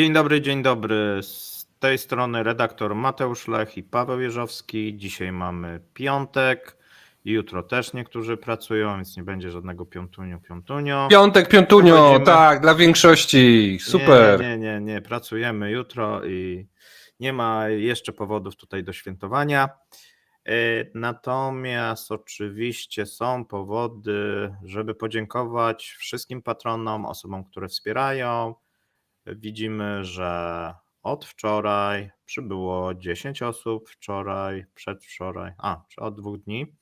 Dzień dobry, dzień dobry. Z tej strony redaktor Mateusz Lech i Paweł Jeżowski. Dzisiaj mamy piątek. Jutro też niektórzy pracują, więc nie będzie żadnego piątunio, piątunio. Piątek, piątunio, Przechodzimy. tak, dla większości, super. Nie, nie, nie, nie, pracujemy jutro i nie ma jeszcze powodów tutaj do świętowania. E, Natomiast oczywiście są powody, żeby podziękować wszystkim patronom, osobom, które wspierają. Widzimy, że od wczoraj przybyło 10 osób, wczoraj, przedwczoraj, a, od dwóch dni.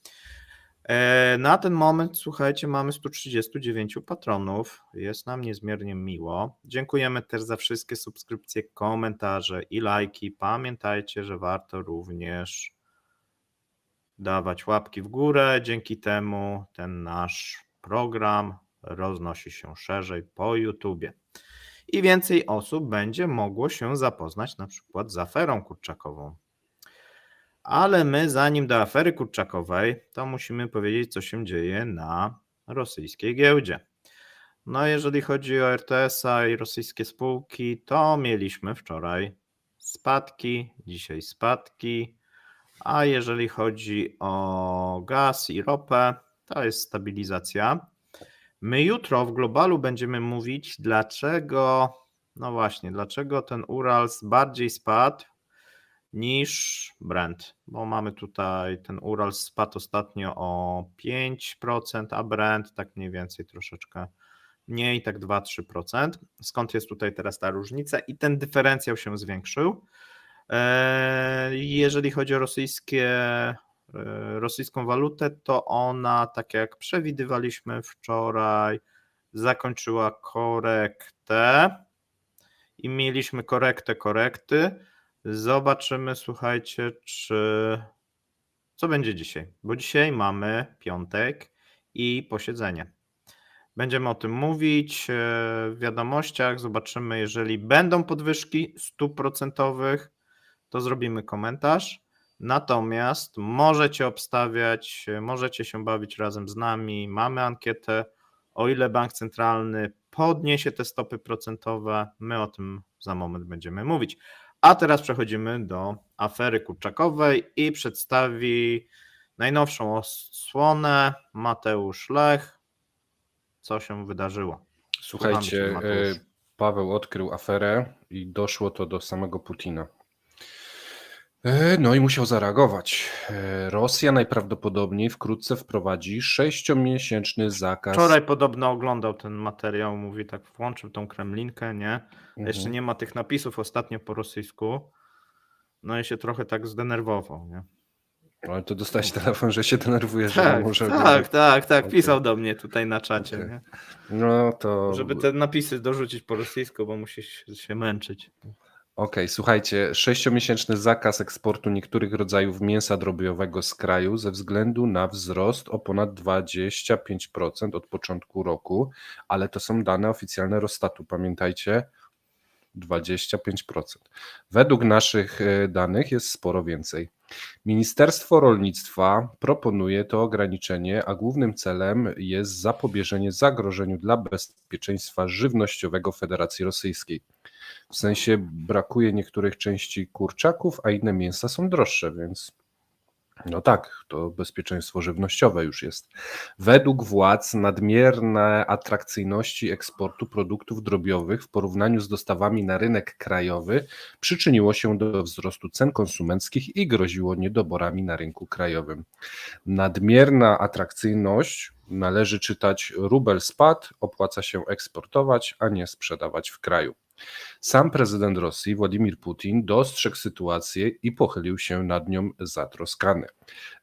E, Na ten moment, słuchajcie, mamy 139 patronów. Jest nam niezmiernie miło. Dziękujemy też za wszystkie subskrypcje, komentarze i lajki. Pamiętajcie, że warto również dawać łapki w górę. Dzięki temu ten nasz program roznosi się szerzej po YouTubie. I więcej osób będzie mogło się zapoznać na przykład z aferą kurczakową. Ale my, zanim do afery kurczakowej, to musimy powiedzieć, co się dzieje na rosyjskiej giełdzie. No, jeżeli chodzi o RTS-a i rosyjskie spółki, to mieliśmy wczoraj spadki, dzisiaj spadki, a jeżeli chodzi o gaz i ropę, to jest stabilizacja. My jutro w globalu będziemy mówić, dlaczego, no właśnie, dlaczego ten Urals bardziej spadł niż Brent, bo mamy tutaj ten Urals spadł ostatnio o 5%, a Brent tak mniej więcej troszeczkę mniej, tak 2-3%. Skąd jest tutaj teraz ta różnica? I ten dyferencjał się zwiększył. Eee, Jeżeli chodzi o rosyjskie, e, rosyjską walutę, to ona, tak jak przewidywaliśmy wczoraj, zakończyła korektę i mieliśmy korektę korekty. Zobaczymy, słuchajcie, czy co będzie dzisiaj, bo dzisiaj mamy piątek i posiedzenie. Będziemy o tym mówić e, w wiadomościach. Zobaczymy, jeżeli będą podwyżki stóp procentowych, to zrobimy komentarz. Natomiast możecie obstawiać, możecie się bawić razem z nami. Mamy ankietę, o ile bank centralny podniesie te stopy procentowe. My o tym za moment będziemy mówić. A teraz przechodzimy do afery kurczakowej i przedstawi najnowszą osłonę Mateusz Lech. Co się wydarzyło? Słuchajcie, e, Paweł odkrył aferę i doszło to do samego Putina. E, No i musiał zareagować. E, Rosja najprawdopodobniej wkrótce wprowadzi sześciomiesięczny zakaz. Wczoraj podobno oglądał ten materiał, mówi tak, włączył tą kremlinkę, nie? Mhm. Jeszcze nie ma tych napisów ostatnio po rosyjsku. No i się trochę tak zdenerwował, nie? Ale to dostałeś telefon, że się denerwuje, że Tak, może. tak, tak, tak, Okej. pisał do mnie tutaj na czacie, Okej. nie? No to. Żeby te napisy dorzucić po rosyjsku, bo musi się- się męczyć. Okej, słuchajcie, sześciomiesięczny zakaz eksportu niektórych rodzajów mięsa drobiowego z kraju ze względu na wzrost o ponad 25% od początku roku, ale to są dane oficjalne Rostatu, pamiętajcie, 25%. Według naszych e, danych jest sporo więcej. Ministerstwo Rolnictwa proponuje to ograniczenie, a głównym celem jest zapobieżenie zagrożeniu dla bezpieczeństwa żywnościowego Federacji Rosyjskiej. W sensie brakuje niektórych części kurczaków, a inne mięsa są droższe, więc no tak, to bezpieczeństwo żywnościowe już jest. Według władz nadmierne atrakcyjności eksportu produktów drobiowych w porównaniu z dostawami na rynek krajowy przyczyniło się do wzrostu cen konsumenckich i groziło niedoborami na rynku krajowym. Nadmierna atrakcyjność należy czytać rubel spadł, opłaca się eksportować, a nie sprzedawać w kraju. Sam prezydent Rosji Władimir Putin dostrzegł sytuację i pochylił się nad nią zatroskany.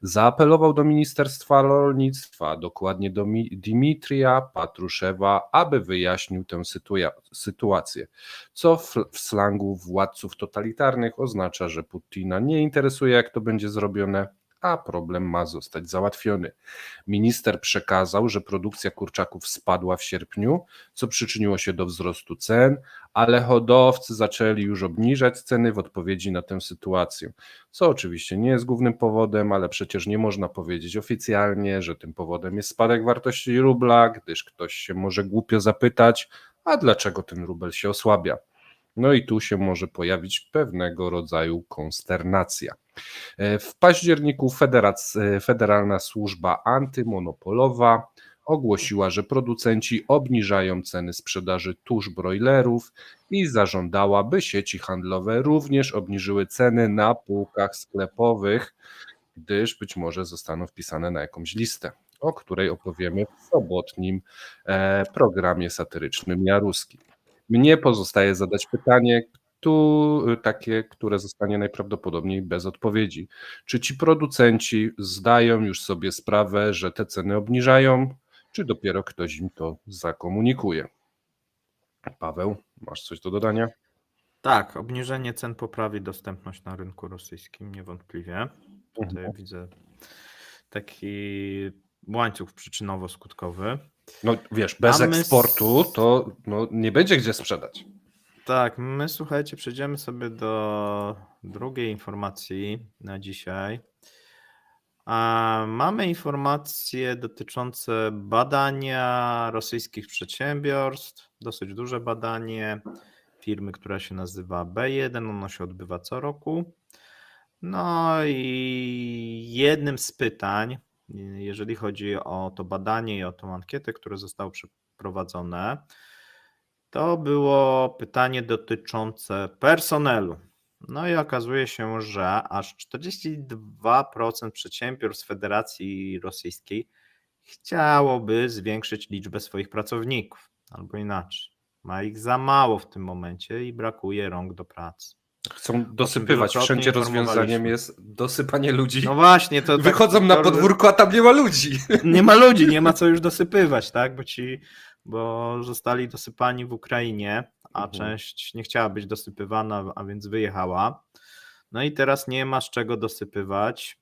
Zaapelował do Ministerstwa Rolnictwa, dokładnie do Mi- Dimitrija Patruszewa, aby wyjaśnił tę sytua- sytuację, co w, w slangu władców totalitarnych oznacza, że Putina nie interesuje, jak to będzie zrobione, a problem ma zostać załatwiony. Minister przekazał, że produkcja kurczaków spadła w sierpniu, co przyczyniło się do wzrostu cen, ale hodowcy zaczęli już obniżać ceny w odpowiedzi na tę sytuację. Co oczywiście nie jest głównym powodem, ale przecież nie można powiedzieć oficjalnie, że tym powodem jest spadek wartości rubla, gdyż ktoś się może głupio zapytać, a dlaczego ten rubel się osłabia. No i tu się może pojawić pewnego rodzaju konsternacja. E, W październiku Federac- e, Federalna Służba Antymonopolowa ogłosiła, że producenci obniżają ceny sprzedaży tusz brojlerów i zażądała, by sieci handlowe również obniżyły ceny na półkach sklepowych, gdyż być może zostaną wpisane na jakąś listę, o której opowiemy w sobotnim e, programie satyrycznym Jaruski. Mnie pozostaje zadać pytanie, tu, takie, które zostanie najprawdopodobniej bez odpowiedzi. Czy ci producenci zdają już sobie sprawę, że te ceny obniżają, czy dopiero ktoś im to zakomunikuje? Paweł, masz coś do dodania? Tak, obniżenie cen poprawi dostępność na rynku rosyjskim niewątpliwie. Tutaj Mhm. widzę taki łańcuch przyczynowo-skutkowy. No wiesz, bez my eksportu to no, nie będzie gdzie sprzedać. Tak, my słuchajcie, przejdziemy sobie do drugiej informacji na dzisiaj. A mamy informacje dotyczące badania rosyjskich przedsiębiorstw, dosyć duże badanie firmy, która się nazywa B1, ono się odbywa co roku. No i jednym z pytań, jeżeli chodzi o to badanie i o tą ankietę, które zostało przeprowadzone, to było pytanie dotyczące personelu. No i okazuje się, że aż 42% przedsiębiorstw Federacji Rosyjskiej chciałoby zwiększyć liczbę swoich pracowników, albo inaczej. Ma ich za mało w tym momencie i brakuje rąk do pracy. Chcą dosypywać. Wszędzie rozwiązaniem jest dosypanie ludzi. No właśnie, to tak- Wychodzą na to- podwórko, a tam nie ma ludzi. nie ma ludzi, nie ma co już dosypywać, tak? Bo ci, bo zostali dosypani w Ukrainie, a Mhm. część nie chciała być dosypywana, a więc wyjechała. No i teraz nie ma z czego dosypywać.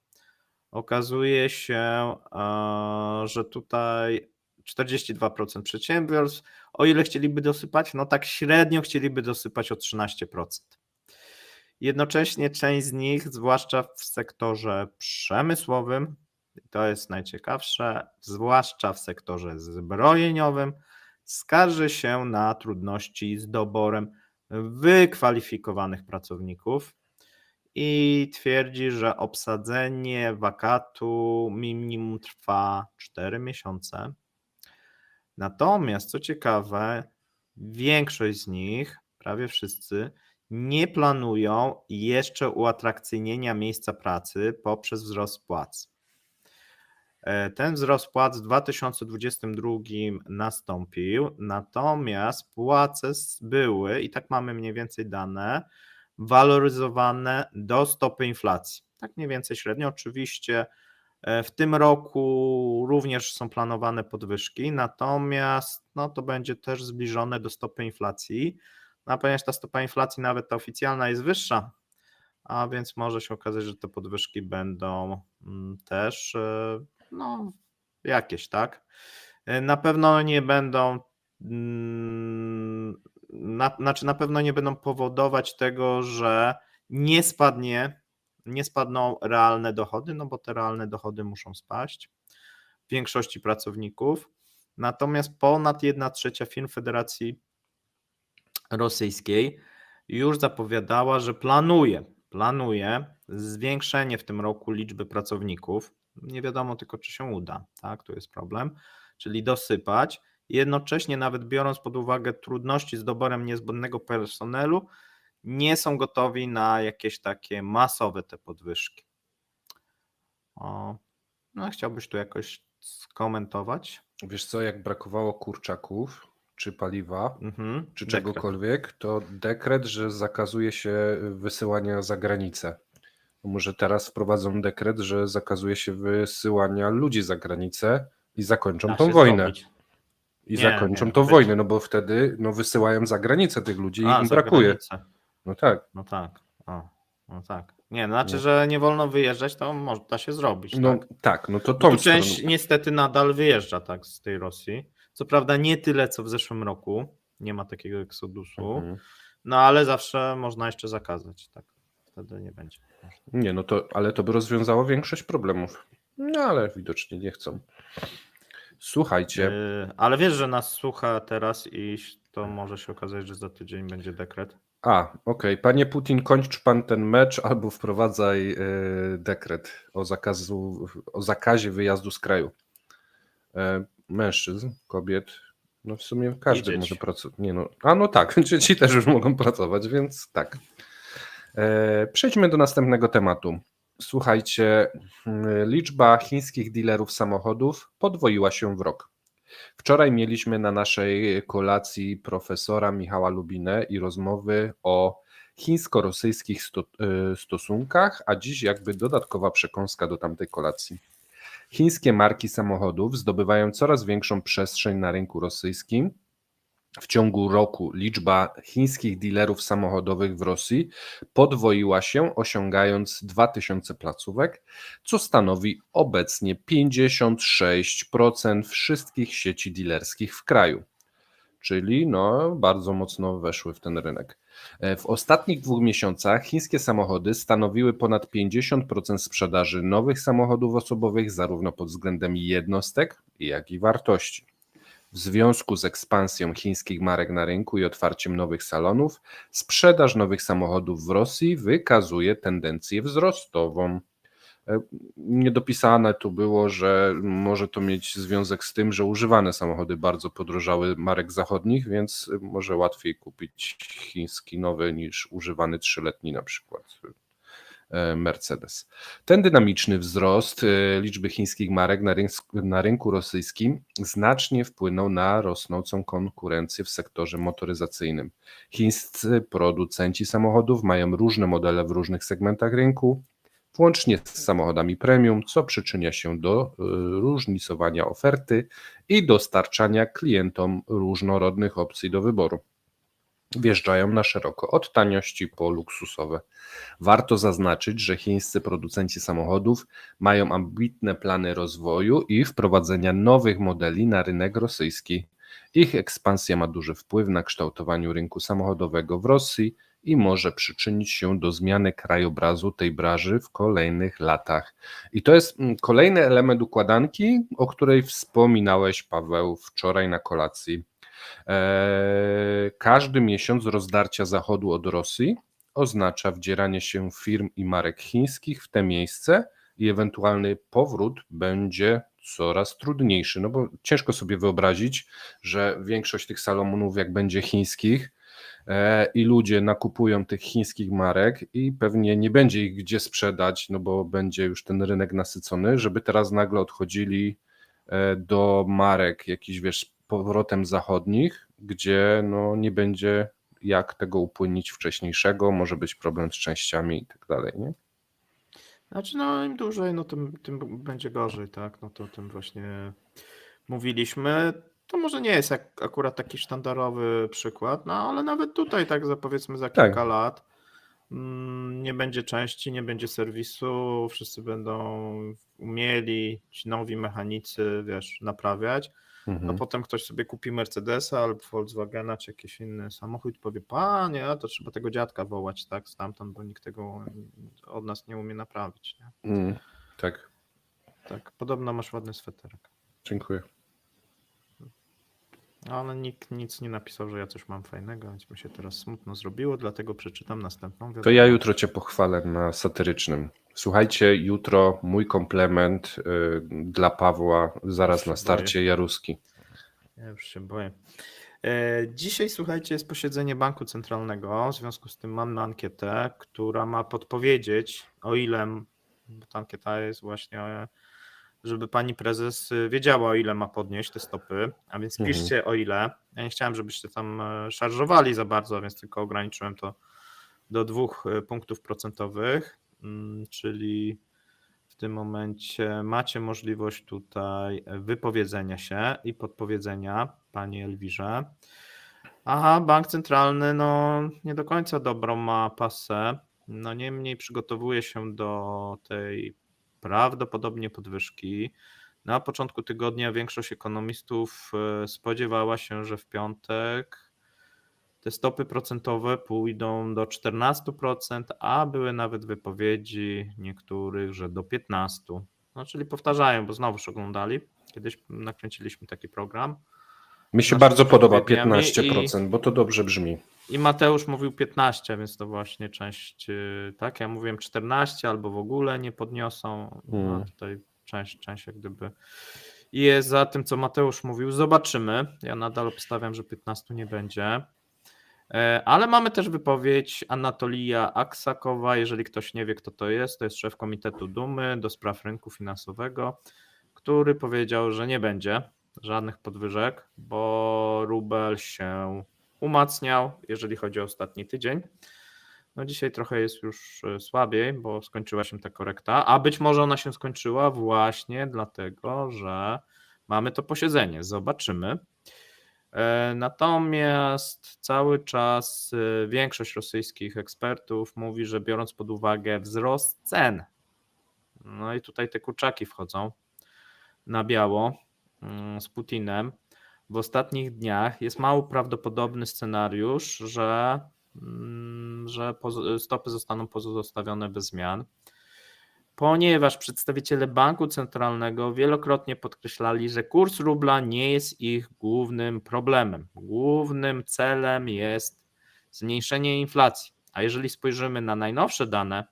Okazuje się, e, że tutaj 42% przedsiębiorstw, o ile chcieliby dosypać, no tak średnio chcieliby dosypać o 13%. Jednocześnie część z nich, zwłaszcza w sektorze przemysłowym, to jest najciekawsze, zwłaszcza w sektorze zbrojeniowym, skarży się na trudności z doborem wykwalifikowanych pracowników i twierdzi, że obsadzenie wakatu minimum trwa 4 miesiące. Natomiast, co ciekawe, większość z nich, prawie wszyscy, nie planują jeszcze uatrakcyjnienia miejsca pracy poprzez wzrost płac. E, Ten wzrost płac w 2022 nastąpił, natomiast płace były, i tak mamy mniej więcej dane, waloryzowane do stopy inflacji. Tak mniej więcej średnio. Oczywiście e, w tym roku również są planowane podwyżki, natomiast no, to będzie też zbliżone do stopy inflacji. No, a ponieważ ta stopa inflacji, nawet ta oficjalna, jest wyższa, a więc może się okazać, że te podwyżki będą mm, też e, no, jakieś, tak? E, Na pewno nie będą, mm, na, znaczy na pewno nie będą powodować tego, że nie spadnie, nie spadną realne dochody, no bo te realne dochody muszą spaść w większości pracowników. Natomiast ponad 1 trzecia firm Federacji Rosyjskiej już zapowiadała, że planuje, planuje zwiększenie w tym roku liczby pracowników. Nie wiadomo tylko, czy się uda, tak? To jest problem. Czyli dosypać. Jednocześnie, nawet biorąc pod uwagę trudności z doborem niezbędnego personelu, nie są gotowi na jakieś takie masowe te podwyżki. O, no, chciałbyś tu jakoś skomentować? Wiesz co, jak brakowało kurczaków, czy paliwa, Mhm. czy dekret. czegokolwiek, to dekret, że zakazuje się wysyłania za granicę. No Może teraz wprowadzą dekret, że zakazuje się wysyłania ludzi za granicę i zakończą Da tą się wojnę. zrobić. I Nie, zakończą nie, tą być- wojnę, no bo wtedy no, wysyłają za granicę tych ludzi i A, im za brakuje. granicę. No tak. No tak. O, no tak. Nie, no znaczy, że nie wolno wyjeżdżać, to może da się zrobić. No tak? tak, no to No tą tu część niestety nadal wyjeżdża tak z tej Rosji. Co prawda nie tyle, co w zeszłym roku. Nie ma takiego eksodusu. Mhm. No ale zawsze można jeszcze zakazać. Tak. Wtedy nie będzie. Nie, no to, ale to by rozwiązało większość problemów. No ale widocznie nie chcą. Słuchajcie, Yy, Ale wiesz, że nas słucha teraz i to może się okazać, że za tydzień będzie dekret. a, okej, panie Putin, kończ pan ten mecz albo wprowadzaj e, dekret o, zakazu, o zakazie wyjazdu z kraju. E, mężczyzn, kobiet, no w sumie każdy może pracować. Nie no, a no tak, dzieci też już mogą pracować, więc tak. E, przejdźmy do następnego tematu. Słuchajcie, mm, liczba chińskich dealerów samochodów podwoiła się w rok. Wczoraj mieliśmy na naszej kolacji profesora Michała Lubinę i rozmowy o chińsko-rosyjskich sto, y, stosunkach, a dziś jakby dodatkowa przekąska do tamtej kolacji. Chińskie marki samochodów zdobywają coraz większą przestrzeń na rynku rosyjskim. W ciągu roku liczba chińskich dealerów samochodowych w Rosji podwoiła się, osiągając 2000 placówek, co stanowi obecnie 56% wszystkich sieci dealerskich w kraju. Czyli no, bardzo mocno weszły w ten rynek. E, W ostatnich dwóch miesiącach chińskie samochody stanowiły ponad 50% sprzedaży nowych samochodów osobowych, zarówno pod względem jednostek, jak i wartości. W związku z ekspansją chińskich marek na rynku i otwarciem nowych salonów, sprzedaż nowych samochodów w Rosji wykazuje tendencję wzrostową. Niedopisane tu było, że może to mieć związek z tym, że używane samochody bardzo podrożały marek zachodnich, więc może łatwiej kupić chiński nowy niż używany trzyletni na przykład e, Mercedes. Ten dynamiczny wzrost e, liczby chińskich marek na, rynk, na rynku rosyjskim znacznie wpłynął na rosnącą konkurencję w sektorze motoryzacyjnym. Chińscy producenci samochodów mają różne modele w różnych segmentach rynku, włącznie z samochodami premium, co przyczynia się do y, różnicowania oferty i dostarczania klientom różnorodnych opcji do wyboru. Wjeżdżają na szeroko, od taniości po luksusowe. Warto zaznaczyć, że chińscy producenci samochodów mają ambitne plany rozwoju i wprowadzenia nowych modeli na rynek rosyjski. Ich ekspansja ma duży wpływ na kształtowanie rynku samochodowego w Rosji i może przyczynić się do zmiany krajobrazu tej branży w kolejnych latach. I to jest mm, kolejny element układanki, o której wspominałeś, Paweł, wczoraj na kolacji. Eee, Każdy miesiąc rozdarcia Zachodu od Rosji oznacza wdzieranie się firm i marek chińskich w te miejsce i ewentualny powrót będzie coraz trudniejszy. No bo ciężko sobie wyobrazić, że większość tych salonów, jak będzie chińskich, i ludzie nakupują tych chińskich marek i pewnie nie będzie ich gdzie sprzedać, no bo będzie już ten rynek nasycony, żeby teraz nagle odchodzili e, do marek jakichś, wiesz, powrotem zachodnich, gdzie no nie będzie jak tego upłynnić wcześniejszego, może być problem z częściami i tak dalej, nie? Znaczy, no im dłużej, no tym, tym będzie gorzej, tak? No to o tym właśnie mówiliśmy. To może nie jest jak akurat taki sztandarowy przykład, no ale nawet tutaj, tak za powiedzmy za Tak. kilka lat mm, nie będzie części, nie będzie serwisu, wszyscy będą umieli, ci nowi mechanicy, wiesz, naprawiać. A Mhm. potem ktoś sobie kupi Mercedesa albo Volkswagena czy jakiś inny samochód i powie, panie, to trzeba tego dziadka wołać, tak, stamtąd, bo nikt tego od nas nie umie naprawić. Nie? Mm, tak, Tak, podobno masz ładny sweterek. dziękuję. Ale nikt nic nie napisał, że ja coś mam fajnego, więc mi się teraz smutno zrobiło, dlatego przeczytam następną To wiadomość. ja jutro cię pochwalę na satyrycznym. Słuchajcie, jutro mój komplement y, dla Pawła zaraz na starcie Jaruski. Ja już się boję. E, Dzisiaj, słuchajcie, jest posiedzenie Banku Centralnego. W związku z tym mamy ankietę, która ma podpowiedzieć, o ile, bo ta ankieta jest właśnie, żeby pani prezes y, wiedziała, o ile ma podnieść te stopy. A więc Mhm. piszcie, o ile. Ja nie chciałem, żebyście tam e, szarżowali za bardzo, więc tylko ograniczyłem to do dwóch e, punktów procentowych, Mm, czyli w tym momencie macie możliwość tutaj wypowiedzenia się i podpowiedzenia pani Elwirze. Aha, bank centralny no nie do końca dobrą ma pasę. No niemniej przygotowuje się do tej prawdopodobnie podwyżki. Na początku tygodnia większość ekonomistów e, spodziewała się, że w piątek te stopy procentowe pójdą do 14%, a były nawet wypowiedzi niektórych, że do 15%. No, czyli powtarzają, bo znowuż oglądali. Kiedyś nakręciliśmy taki program. Mi się bardzo podoba przepowiedniami 15%, bo to dobrze brzmi. I Mateusz mówił 15, więc to właśnie część, yy, tak? Ja mówiłem 14 albo w ogóle nie podniosą. No, Hmm. tutaj część, część jak gdyby jest za tym, co Mateusz mówił. Zobaczymy. Ja nadal obstawiam, że 15 nie będzie. E, Ale mamy też wypowiedź Anatolija Aksakowa. Jeżeli ktoś nie wie, kto to jest, to jest szef Komitetu Dumy do spraw rynku finansowego, który powiedział, że nie będzie żadnych podwyżek, bo rubel się umacniał, jeżeli chodzi o ostatni tydzień. No dzisiaj trochę jest już e, słabiej, bo skończyła się ta korekta, a być może ona się skończyła właśnie dlatego, że mamy to posiedzenie. Zobaczymy. E, Natomiast cały czas e, większość rosyjskich ekspertów mówi, że biorąc pod uwagę wzrost cen, no i tutaj te kurczaki wchodzą na biało mm, z Putinem, w ostatnich dniach jest mało prawdopodobny scenariusz, że, mm, że stopy zostaną pozostawione bez zmian, ponieważ przedstawiciele banku centralnego wielokrotnie podkreślali, że kurs rubla nie jest ich głównym problemem. Głównym celem jest zmniejszenie inflacji. A jeżeli spojrzymy na najnowsze dane,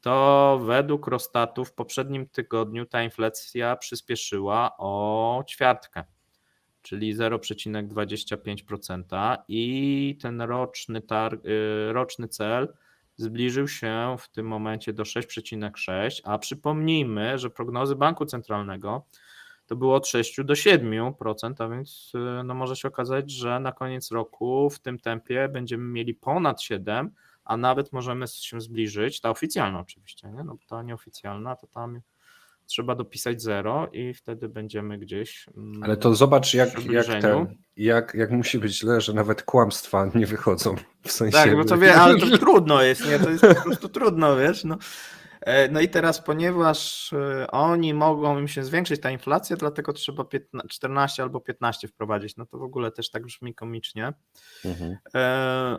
to według Rostatu w poprzednim tygodniu ta inflacja przyspieszyła o ćwiartkę, czyli 0,25% i ten roczny, tar- y, roczny cel zbliżył się w tym momencie do 6,6, a przypomnijmy, że prognozy Banku Centralnego to było od 6 do 7%, a więc y, no może się okazać, że na koniec roku w tym tempie będziemy mieli ponad 7, a nawet możemy się zbliżyć, ta oficjalna oczywiście, nie? No, ta nieoficjalna to tam trzeba dopisać 0 i wtedy będziemy gdzieś. mm, Ale to zobacz, jak, jak, ten, jak, jak musi być źle, że nawet kłamstwa nie wychodzą. W sensie. Tak, bo to wie, ale to trudno jest, nie? To jest po prostu trudno, wiesz. No. E, no i teraz, ponieważ e, oni mogą im się zwiększyć ta inflacja, dlatego trzeba 15, 14 albo 15 wprowadzić. No to w ogóle też tak brzmi komicznie. Mhm. E,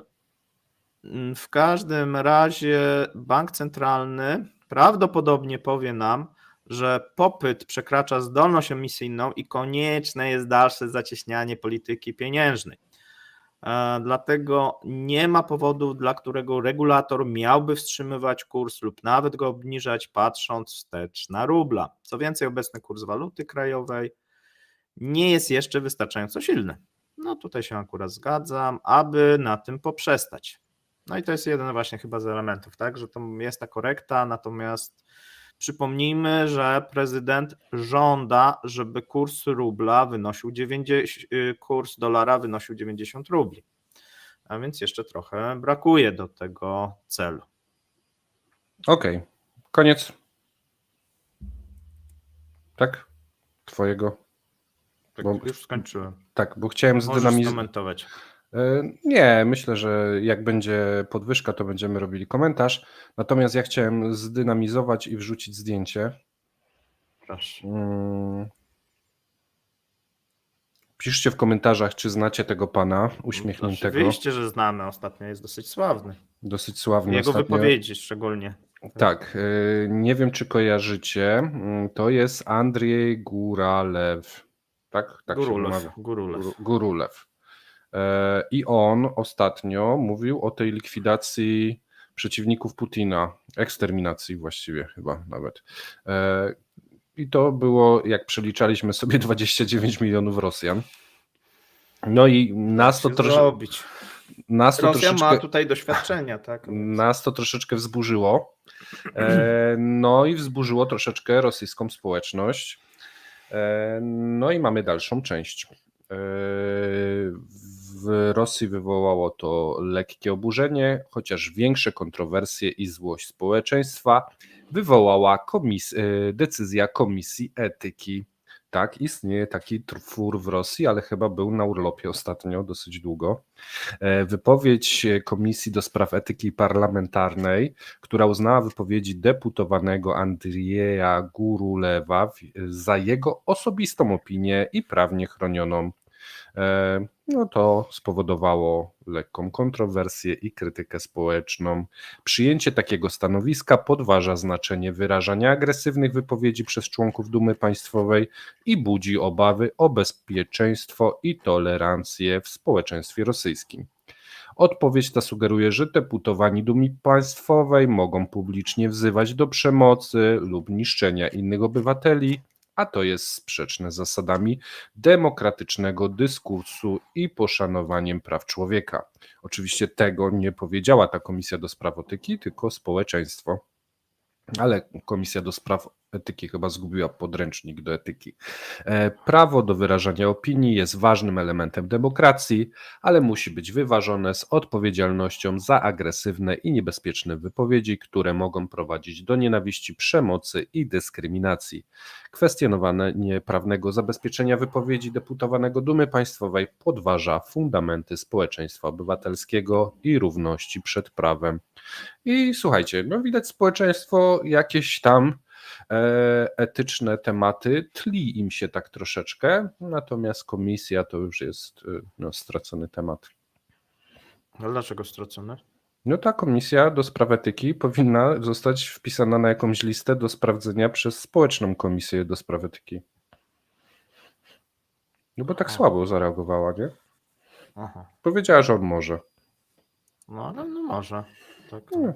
mm, W każdym razie bank centralny prawdopodobnie powie nam, że popyt przekracza zdolność emisyjną i konieczne jest dalsze zacieśnianie polityki pieniężnej. E, Dlatego nie ma powodu, dla którego regulator miałby wstrzymywać kurs lub nawet go obniżać, patrząc wstecz na rubla. Co więcej, obecny kurs waluty krajowej nie jest jeszcze wystarczająco silny. No tutaj się akurat zgadzam, aby na tym poprzestać. No i to jest jeden właśnie chyba z elementów, tak, że to jest ta korekta, natomiast przypomnijmy, że prezydent żąda, żeby kurs rubla wynosił 90, y, kurs dolara wynosił 90 rubli. A więc jeszcze trochę brakuje do tego celu. Okej, koniec. Tak? Twojego. Tak, Bo- już skończyłem. Tak, bo chciałem zdynamizować. E, Nie, myślę, że jak będzie podwyżka, to będziemy robili komentarz. Natomiast ja chciałem zdynamizować i wrzucić zdjęcie. Proszę. Mm. Piszcie w komentarzach, czy znacie tego pana uśmiechniętego. Oczywiście, że znamy. Ostatnio jest dosyć sławny. Dosyć sławny Jego ostatnio. wypowiedzi szczególnie. Tak, y, nie wiem czy kojarzycie. Mm, To jest Andrzej Guralew. Tak, tak się Gurulew. wymawia. Gurulew. Gur- Gurulew. E, I on ostatnio mówił o tej likwidacji przeciwników Putina, eksterminacji właściwie chyba nawet. E, I to było, jak przeliczaliśmy sobie, 29 milionów Rosjan. No i nas to, Się trosze, zrobić. nas to Rosja troszeczkę... ma tutaj doświadczenia, tak? Nas to troszeczkę wzburzyło. E, no i wzburzyło troszeczkę rosyjską społeczność. No i mamy dalszą część. W Rosji wywołało to lekkie oburzenie, chociaż większe kontrowersje i złość społeczeństwa wywołała komis- e, decyzja Komisji Etyki. Tak, istnieje taki twór w Rosji, ale chyba był na urlopie ostatnio dosyć długo. E, Wypowiedź Komisji do Spraw Etyki Parlamentarnej, która uznała wypowiedzi deputowanego Andrieja Gurulewa za jego osobistą opinię i prawnie chronioną e, no to spowodowało lekką kontrowersję i krytykę społeczną. Przyjęcie takiego stanowiska podważa znaczenie wyrażania agresywnych wypowiedzi przez członków Dumy Państwowej i budzi obawy o bezpieczeństwo i tolerancję w społeczeństwie rosyjskim. Odpowiedź ta sugeruje, że deputowani Dumi Państwowej mogą publicznie wzywać do przemocy lub niszczenia innych obywateli, a to jest sprzeczne z zasadami demokratycznego dyskursu i poszanowaniem praw człowieka. Oczywiście tego nie powiedziała ta Komisja do Spraw Etyki, tylko społeczeństwo. Ale Komisja do Spraw Etyki chyba zgubiła podręcznik do etyki. E, Prawo do wyrażania opinii jest ważnym elementem demokracji, ale musi być wyważone z odpowiedzialnością za agresywne i niebezpieczne wypowiedzi, które mogą prowadzić do nienawiści, przemocy i dyskryminacji. Kwestionowanie nieprawnego zabezpieczenia wypowiedzi deputowanego Dumy Państwowej podważa fundamenty społeczeństwa obywatelskiego i równości przed prawem. I słuchajcie, no widać społeczeństwo jakieś tam etyczne tematy, tli im się tak troszeczkę, natomiast komisja to już jest e, no, stracony temat. Ale dlaczego stracone? No ta komisja do spraw etyki powinna zostać wpisana na jakąś listę do sprawdzenia przez społeczną komisję do spraw etyki. No bo tak Aha. słabo zareagowała, nie? Aha. Powiedziała, że on może. No ale no może. Tak, Nie.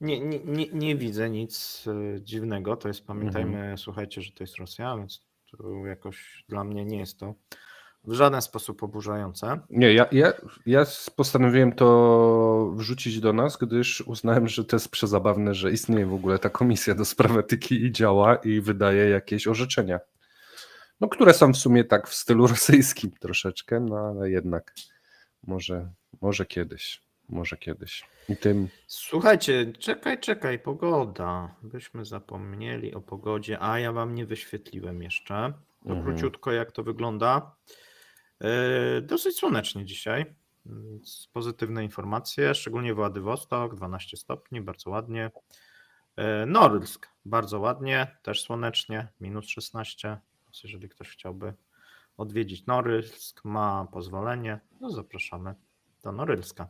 Nie, nie, nie, nie widzę nic y, dziwnego. To jest, pamiętajmy, słuchajcie, że to jest Rosja, więc to jakoś dla mnie nie jest to w żaden sposób oburzające. Nie, ja, ja, ja postanowiłem to wrzucić do nas, gdyż uznałem, że to jest przezabawne, że istnieje w ogóle ta komisja do spraw etyki i działa i wydaje jakieś orzeczenia. No, które są w sumie tak w stylu rosyjskim troszeczkę, no ale jednak może, może kiedyś, może kiedyś. I tym Słuchajcie, czekaj, czekaj, pogoda. Byśmy zapomnieli o pogodzie, a ja wam nie wyświetliłem jeszcze. To Mhm. króciutko, jak to wygląda. Yy, dosyć słonecznie dzisiaj. Więc pozytywne informacje, szczególnie Władywostok, 12 stopni, bardzo ładnie. Yy, Norylsk, bardzo ładnie, też słonecznie, minus 16. Więc jeżeli ktoś chciałby odwiedzić Norylsk, ma pozwolenie, no zapraszamy do Norylska.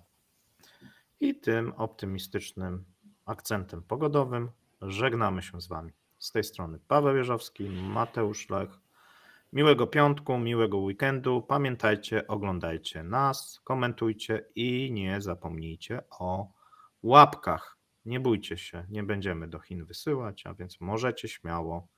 I tym optymistycznym akcentem pogodowym żegnamy się z Wami. Z tej strony Paweł Jeżowski, Mateusz Lech. Miłego piątku, miłego weekendu. Pamiętajcie, oglądajcie nas, komentujcie i nie zapomnijcie o łapkach. Nie bójcie się, nie będziemy do Chin wysyłać, a więc możecie śmiało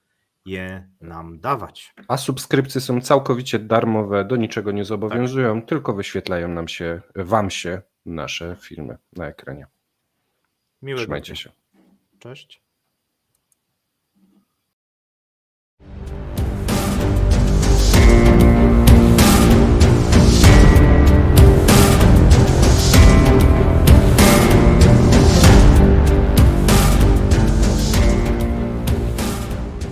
je nam dawać. A subskrypcje są całkowicie darmowe, do niczego nie zobowiązują, tylko wyświetlają nam się, wam się nasze filmy na ekranie. Miłego Trzymajcie dnia. się. Cześć.